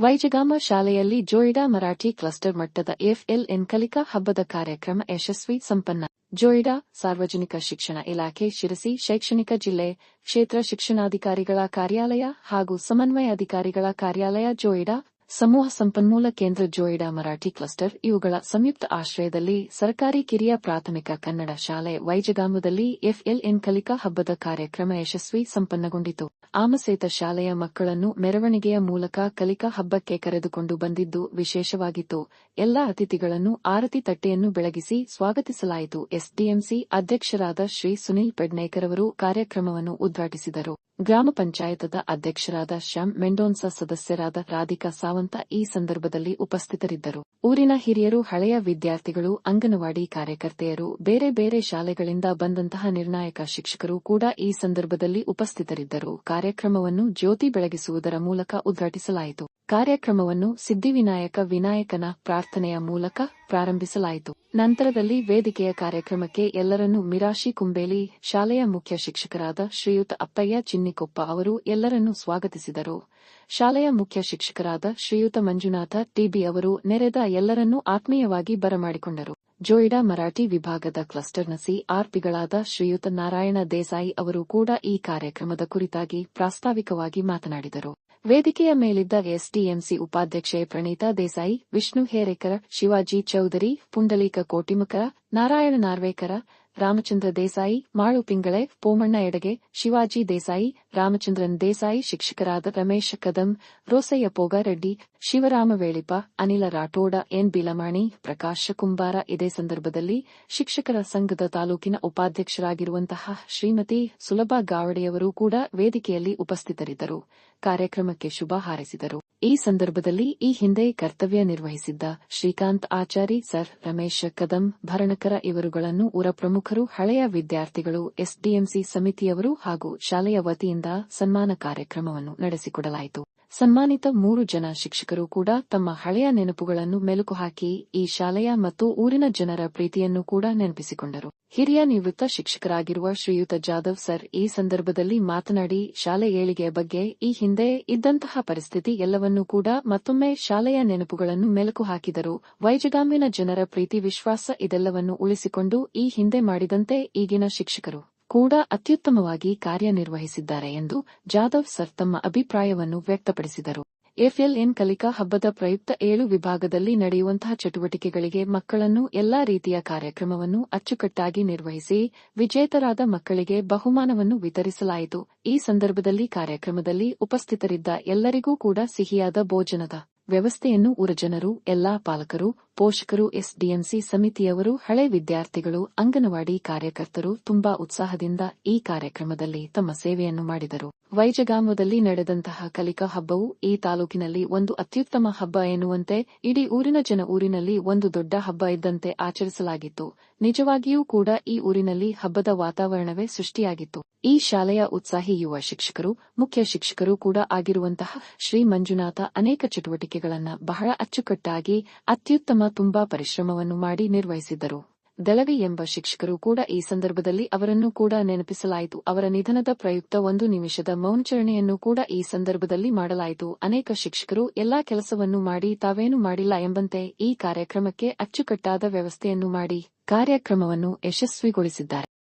ವೈಜಗಾಮ ಶಾಲೆಯಲ್ಲಿ ಜೋಯಿಡಾ ಮರಾಠಿ ಕ್ಲಸ್ಟರ್ ಮಟ್ಟದ ಎಫ್ಎಲ್ಎನ್ ಕಲಿಕಾ ಹಬ್ಬದ ಕಾರ್ಯಕ್ರಮ ಯಶಸ್ವಿ ಸಂಪನ್ನ. ಜೋಯಿಡಾ ಸಾರ್ವಜನಿಕ ಶಿಕ್ಷಣ ಇಲಾಖೆ ಶಿರಸಿ ಶೈಕ್ಷಣಿಕ ಜಿಲ್ಲೆ ಕ್ಷೇತ್ರ ಶಿಕ್ಷಣಾಧಿಕಾರಿಗಳ ಕಾರ್ಯಾಲಯ ಹಾಗೂ ಸಮನ್ವಯ ಅಧಿಕಾರಿಗಳ ಕಾರ್ಯಾಲಯ ಜೋಯಿಡಾ. ಸಮೂಹ ಸಂಪನ್ಮೂಲ ಕೇಂದ್ರ ಜೋಯಿಡಾ ಮರಾಠಿ ಕ್ಲಸ್ಟರ್, ಇವುಗಳ ಸಂಯುಕ್ತ ಆಶ್ರಯದಲ್ಲಿ ಸರ್ಕಾರಿ ಕಿರಿಯ ಪ್ರಾಥಮಿಕ ಕನ್ನಡ ಶಾಲೆ ವೈಜಗಾಮದಲ್ಲಿ ಎಫ್ಎಲ್ಎನ್ ಕಲಿಕಾ ಹಬ್ಬದ ಕಾರ್ಯಕ್ರಮ ಯಶಸ್ವಿ ಸಂಪನ್ನಗೊಂಡಿತು. ಆಮಸೇತ ಶಾಲೆಯ ಮಕ್ಕಳನ್ನು ಮೆರವಣಿಗೆಯ ಮೂಲಕ ಕಲಿಕಾ ಹಬ್ಬಕ್ಕೆ ಕರೆದುಕೊಂಡು ಬಂದಿದ್ದು ವಿಶೇಷವಾಗಿತ್ತು. ಎಲ್ಲಾ ಅತಿಥಿಗಳನ್ನು ಆರತಿ ತಟ್ಟೆಯನ್ನು ಬೆಳಗಿಸಿ ಸ್ವಾಗತಿಸಲಾಯಿತು. ಎಸ್ಡಿಎಂಸಿ ಅಧ್ಯಕ್ಷರಾದ ಶ್ರೀ ಸುನಿಲ್ ಪೆಡ್ನೇಕರ್ ಅವರು ಕಾರ್ಯಕ್ರಮವನ್ನು ಉದ್ಘಾಟಿಸಿದರು. ಗ್ರಾಮ ಪಂಚಾಯತದ ಅಧ್ಯಕ್ಷರಾದ ಶ್ಯಾಮ್ ಮೆಂಡೋನ್ಸ, ಸದಸ್ಯರಾದ ರಾಧಿಕಾ ಸಾವಂತ ಈ ಸಂದರ್ಭದಲ್ಲಿ ಉಪಸ್ಥಿತರಿದ್ದರು. ಊರಿನ ಹಿರಿಯರು, ಹಳೆಯ ವಿದ್ಯಾರ್ಥಿಗಳು, ಅಂಗನವಾಡಿ ಕಾರ್ಯಕರ್ತೆಯರು, ಬೇರೆ ಬೇರೆ ಶಾಲೆಗಳಿಂದ ಬಂದಂತಹ ನಿರ್ಣಾಯಕ ಶಿಕ್ಷಕರು ಕೂಡ ಈ ಸಂದರ್ಭದಲ್ಲಿ ಉಪಸ್ಥಿತರಿದ್ದರು. ಕಾರ್ಯಕ್ರಮವನ್ನು ಜ್ಯೋತಿ ಬೆಳಗಿಸುವುದರ ಮೂಲಕ ಉದ್ಘಾಟಿಸಲಾಯಿತು. ಕಾರ್ಯಕ್ರಮವನ್ನು ಸಿದ್ಧಿವಿನಾಯಕ ವಿನಾಯಕನ ಪ್ರಾರ್ಥನೆಯ ಮೂಲಕ ಪ್ರಾರಂಭಿಸಲಾಯಿತು. ನಂತರದಲ್ಲಿ ವೇದಿಕೆಯ ಕಾರ್ಯಕ್ರಮಕ್ಕೆ ಎಲ್ಲರನ್ನೂ ಮಿರಾಶಿ ಕುಂಬೇಲಿ ಶಾಲೆಯ ಮುಖ್ಯ ಶಿಕ್ಷಕರಾದ ಶ್ರೀಯುತ ಅಪ್ಪಯ್ಯ ಚಿನ್ನಿಕೊಪ್ಪ ಅವರು ಎಲ್ಲರನ್ನೂ ಸ್ವಾಗತಿಸಿದರು. ಶಾಲೆಯ ಮುಖ್ಯ ಶಿಕ್ಷಕರಾದ ಶ್ರೀಯುತ ಮಂಜುನಾಥ, ಟಿಬಿ ಅವರು ನೆರೆದ ಎಲ್ಲರನ್ನೂ ಆತ್ಮೀಯವಾಗಿ ಬರಮಾಡಿಕೊಂಡರು. ಜೋಯಿಡಾ ಮರಾಠಿ ವಿಭಾಗದ ಕ್ಲಸ್ಟರ್ನ ಸಿಆರ್ಪಿಗಳಾದ ಶ್ರೀಯುತ ನಾರಾಯಣ ದೇಸಾಯಿ ಅವರು ಕೂಡ ಈ ಕಾರ್ಯಕ್ರಮದ ಕುರಿತಾಗಿ ಪ್ರಾಸ್ತಾವಿಕವಾಗಿ ಮಾತನಾಡಿದರು. ವೇದಿಕೆಯ ಮೇಲಿದ್ದ ಎಸ್ಡಿಎಂಸಿ ಉಪಾಧ್ಯಕ್ಷೆ ಪ್ರಣೀತಾ ದೇಸಾಯಿ ವಿಷ್ಣು ಹೇರೇಕರ ಶಿವಾಜಿ ಚೌಧರಿ ಪುಂಡಲೀಕ ಕೋಟಿಮಕರ ನಾರಾಯಣ ನಾರ್ವೇಕರ ರಾಮಚಂದ್ರ ದೇಸಾಯಿ, ಮಾಳು ಪಿಂಗಳೆ, ಪೋಮಣ್ಣ ಎಡಗೆ, ಶಿವಾಜಿ ದೇಸಾಯಿ, ರಾಮಚಂದ್ರನ್ ದೇಸಾಯಿ, ಶಿಕ್ಷಕರಾದ ರಮೇಶ ಕದಂ, ರೋಸಯ್ಯ ಪೋಗಾರೆಡ್ಡಿ, ಶಿವರಾಮ ವೇಳಿಪ ಅನಿಲ ರಾಠೋಡ, ಎನ್ ಬಿಲಮಾಣಿ, ಪ್ರಕಾಶ ಕುಂಬಾರ ಇದೇ ಸಂದರ್ಭದಲ್ಲಿ ಶಿಕ್ಷಕರ ಸಂಘದ ತಾಲೂಕಿನ ಉಪಾಧ್ಯಕ್ಷರಾಗಿರುವಂತಹ ಶ್ರೀಮತಿ ಸುಲಭಾ ಗಾವಡೆಯವರು ಕೂಡ ವೇದಿಕೆಯಲ್ಲಿ ಉಪಸ್ಥಿತರಿದ್ದರು. ಕಾರ್ಯಕ್ರಮಕ್ಕೆ ಶುಭ ಹಾರೈಸಿದರು. ಈ ಸಂದರ್ಭದಲ್ಲಿ ಈ ಹಿಂದೆ ಕರ್ತವ್ಯ ನಿರ್ವಹಿಸಿದ್ದ ಶ್ರೀಕಾಂತ್ ಆಚಾರಿ, ಸರ್ ರಮೇಶ್ ಕದಂ, ಭರಣಕರ ಇವರುಗಳನ್ನು ಊರ ಪ್ರಮುಖರು, ಹಳೆಯ ವಿದ್ಯಾರ್ಥಿಗಳು, ಎಸ್ಡಿಎಂಸಿ ಸಮಿತಿಯವರು ಹಾಗೂ ಶಾಲೆಯ ವತಿಯಿಂದ ಸನ್ಮಾನ ಕಾರ್ಯಕ್ರಮವನ್ನು ನಡೆಸಿಕೊಡಲಾಯಿತು. ಸನ್ಮಾನಿತ ಮೂರು ಜನ ಶಿಕ್ಷಕರು ಕೂಡ ತಮ್ಮ ಹಳೆಯ ನೆನಪುಗಳನ್ನು ಮೆಲುಕು ಹಾಕಿ ಈ ಶಾಲೆಯ ಮತ್ತು ಊರಿನ ಜನರ ಪ್ರೀತಿಯನ್ನು ಕೂಡ ನೆನಪಿಸಿಕೊಂಡರು. ಹಿರಿಯ ನಿವೃತ್ತ ಶಿಕ್ಷಕರಾಗಿರುವ ಶ್ರೀಯುತ ಜಾಧವ್ ಸರ್, ಈ ಸಂದರ್ಭದಲ್ಲಿ ಮಾತನಾಡಿ, ಶಾಲೆ ಏಳಿಗೆಯ ಬಗ್ಗೆ ಈ ಹಿಂದೆ ಇದ್ದಂತಹ ಪರಿಸ್ಥಿತಿ ಎಲ್ಲವನ್ನೂ ಕೂಡ ಮತ್ತೊಮ್ಮೆ ಶಾಲೆಯ ನೆನಪುಗಳನ್ನು ಮೆಲುಕು ಹಾಕಿದರು. ವೈಜಗಾಮಿನ ಜನರ ಪ್ರೀತಿ, ವಿಶ್ವಾಸ ಇದೆಲ್ಲವನ್ನು ಉಳಿಸಿಕೊಂಡು ಈ ಹಿಂದೆ ಮಾಡಿದಂತೆ ಈಗಿನ ಶಿಕ್ಷಕರು. ಕೂಡ ಅತ್ಯುತ್ತಮವಾಗಿ ಕಾರ್ಯನಿರ್ವಹಿಸಿದ್ದಾರೆ ಎಂದು ಜಾಧವ್ ಸರ್ ತಮ್ಮ ಅಭಿಪ್ರಾಯವನ್ನು ವ್ಯಕ್ತಪಡಿಸಿದರು. ಎಫ್ಎಲ್ಎನ್ ಕಲಿಕಾ ಹಬ್ಬದ ಪ್ರಯುಕ್ತ ಏಳು ವಿಭಾಗದಲ್ಲಿ ನಡೆಯುವಂತಹ ಚಟುವಟಿಕೆಗಳಿಗೆ ಮಕ್ಕಳನ್ನು ಎಲ್ಲಾ ರೀತಿಯ ಕಾರ್ಯಕ್ರಮವನ್ನು ಅಚ್ಚುಕಟ್ಟಾಗಿ ನಿರ್ವಹಿಸಿ ವಿಜೇತರಾದ ಮಕ್ಕಳಿಗೆ ಬಹುಮಾನವನ್ನು ವಿತರಿಸಲಾಯಿತು. ಈ ಸಂದರ್ಭದಲ್ಲಿ ಕಾರ್ಯಕ್ರಮದಲ್ಲಿ ಉಪಸ್ಥಿತರಿದ್ದ ಎಲ್ಲರಿಗೂ ಕೂಡ ಸಿಹಿಯಾದ ಭೋಜನದ ವ್ಯವಸ್ಥೆಯನ್ನು ಊರಜನರು ಎಲ್ಲಾ ಪಾಲಕರು, ಪೋಷಕರು, ಎಸ್ಡಿಎಂಸಿ ಸಮಿತಿಯವರು, ಹಳೆ ವಿದ್ಯಾರ್ಥಿಗಳು, ಅಂಗನವಾಡಿ ಕಾರ್ಯಕರ್ತರು ತುಂಬಾ ಉತ್ಸಾಹದಿಂದ ಈ ಕಾರ್ಯಕ್ರಮದಲ್ಲಿ ತಮ್ಮ ಸೇವೆಯನ್ನು ಮಾಡಿದರು. ವೈಜಗಾಮದಲ್ಲಿ ನಡೆದಂತಹ ಕಲಿಕಾ ಹಬ್ಬವು ಈ ತಾಲೂಕಿನಲ್ಲಿ ಒಂದು ಅತ್ಯುತ್ತಮ ಹಬ್ಬ ಎನ್ನುವಂತೆ ಇಡೀ ಊರಿನ ಜನ ಊರಿನಲ್ಲಿ ಒಂದು ದೊಡ್ಡ ಹಬ್ಬ ಇದ್ದಂತೆ ಆಚರಿಸಲಾಗಿತ್ತು. ನಿಜವಾಗಿಯೂ ಕೂಡ ಈ ಊರಿನಲ್ಲಿ ಹಬ್ಬದ ವಾತಾವರಣವೇ ಸೃಷ್ಟಿಯಾಗಿತ್ತು. ಈ ಶಾಲೆಯ ಉತ್ಸಾಹಿ ಯುವ ಶಿಕ್ಷಕರು, ಮುಖ್ಯ ಶಿಕ್ಷಕರು ಕೂಡ ಆಗಿರುವಂತಹ ಶ್ರೀ ಮಂಜುನಾಥ ಅನೇಕ ಚಟುವಟಿಕೆಗಳನ್ನು ಬಹಳ ಅಚ್ಚುಕಟ್ಟಾಗಿ ಅತ್ಯುತ್ತಮ ತುಂಬಾ ಪರಿಶ್ರಮವನ್ನು ಮಾಡಿ ನಿರ್ವಹಿಸಿದ್ದರು. ದಳವಿ ಎಂಬ ಶಿಕ್ಷಕರು ಕೂಡ ಈ ಸಂದರ್ಭದಲ್ಲಿ ಅವರನ್ನು ಕೂಡ ನೆನಪಿಸಲಾಯಿತು. ಅವರ ನಿಧನದ ಪ್ರಯುಕ್ತ ಒಂದು ನಿಮಿಷದ ಮೌನಾಚರಣೆಯನ್ನು ಕೂಡ ಈ ಸಂದರ್ಭದಲ್ಲಿ ಮಾಡಲಾಯಿತು. ಅನೇಕ ಶಿಕ್ಷಕರು ಎಲ್ಲಾ ಕೆಲಸವನ್ನು ಮಾಡಿ ತಾವೇನು ಮಾಡಿಲ್ಲ ಎಂಬಂತೆ ಈ ಕಾರ್ಯಕ್ರಮಕ್ಕೆ ಅಚ್ಚುಕಟ್ಟಾದ ವ್ಯವಸ್ಥೆಯನ್ನು ಮಾಡಿ ಕಾರ್ಯಕ್ರಮವನ್ನು ಯಶಸ್ವಿಗೊಳಿಸಿದ್ದಾರೆ.